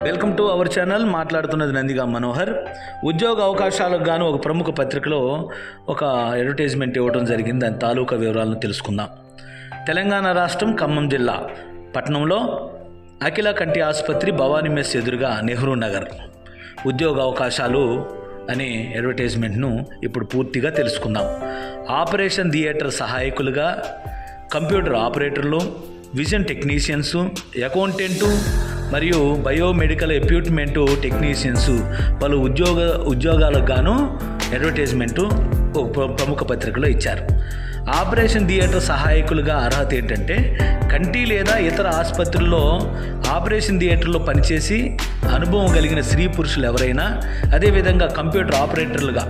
Welcome to our channel మాట్లాడుతున్నది నందిగా మనోహర్. ఉద్యోగ అవకాశాలకు గాను ఒక ప్రముఖ పత్రికలో ఒక అడ్వర్టైజ్మెంట్ ఇవ్వడం జరిగింది. దాని తాలూకా వివరాలను తెలుసుకుందాం. తెలంగాణ రాష్ట్రం ఖమ్మం జిల్లా. పట్టణంలో అఖిల కంటి ఆసుపత్రి భవానీ మెస్ ఎదురుగా నెహ్రూ నగర్. ఉద్యోగ అవకాశాలు అనే అడ్వర్టైజ్మెంట్ను ఇప్పుడు పూర్తిగా తెలుసుకుందాం. ఆపరేషన్ థియేటర్ సహాయకులుగా కంప్యూటర్ ఆపరేటర్లు విజన్ టెక్నీషియన్స్ అకౌంటెంటు మరియు బయోమెడికల్ ఎక్విప్మెంటు టెక్నీషియన్స్ పలు ఉద్యోగ ఉద్యోగాలకు గాను అడ్వర్టైజ్మెంటు ప్రముఖ పత్రికలో ఇచ్చారు. ఆపరేషన్ థియేటర్ సహాయకులుగా అర్హత ఏంటంటే కంటి లేదా ఇతర ఆసుపత్రుల్లో ఆపరేషన్ థియేటర్లో పనిచేసి అనుభవం కలిగిన స్త్రీ పురుషులు ఎవరైనా అదేవిధంగా కంప్యూటర్ ఆపరేటర్లుగా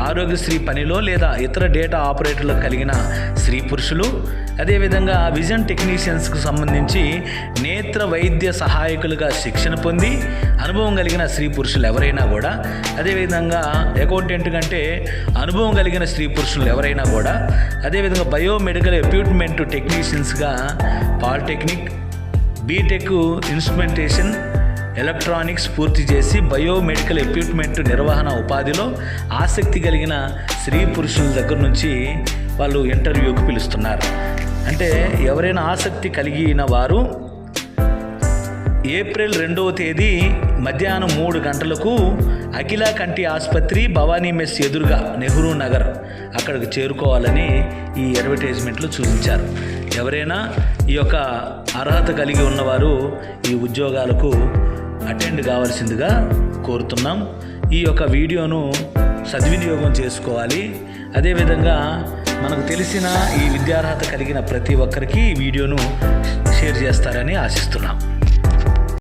ఆరోగ్యశ్రీ పనిలో లేదా ఇతర డేటా ఆపరేటర్లు కలిగిన స్త్రీ పురుషులు అదేవిధంగా విజన్ టెక్నీషియన్స్కు సంబంధించి నేత్ర వైద్య సహాయకులుగా శిక్షణ పొంది అనుభవం కలిగిన స్త్రీ పురుషులు ఎవరైనా కూడా అదేవిధంగా అకౌంటెంట్ కంటే అనుభవం కలిగిన స్త్రీ పురుషులు ఎవరైనా కూడా అదేవిధంగా బయోమెడికల్ ఎక్విప్మెంట్ టెక్నీషియన్స్గా పాలిటెక్నిక్ బీటెక్ ఇన్స్ట్రుమెంటేషన్ ఎలక్ట్రానిక్స్ పూర్తి చేసి బయోమెడికల్ ఎక్విప్మెంట్ నిర్వహణ ఉపాధిలో ఆసక్తి కలిగిన స్త్రీ పురుషుల దగ్గర నుంచి వాళ్ళు ఇంటర్వ్యూకి పిలుస్తున్నారు. అంటే ఎవరైనా ఆసక్తి కలిగిన వారు ఏప్రిల్ రెండవ తేదీ మధ్యాహ్నం మూడు గంటలకు అఖిల కంటి ఆసుపత్రి భవానీ మెస్ ఎదురుగా నెహ్రూ నగర్ అక్కడికి చేరుకోవాలని ఈ అడ్వర్టైజ్మెంట్లో చూపించారు ఎవరైనా ఈ యొక్క అర్హత కలిగి ఉన్నవారు ఈ ఉద్యోగాలకు అటెండ్ కావాల్సిందిగా కోరుతున్నాం. ఈ యొక్క వీడియోను సద్వినియోగం చేసుకోవాలి. అదేవిధంగా మనకు తెలిసిన ఈ విద్యార్హత కలిగిన ప్రతి ఒక్కరికి ఈ వీడియోను షేర్ చేస్తారని ఆశిస్తున్నాం.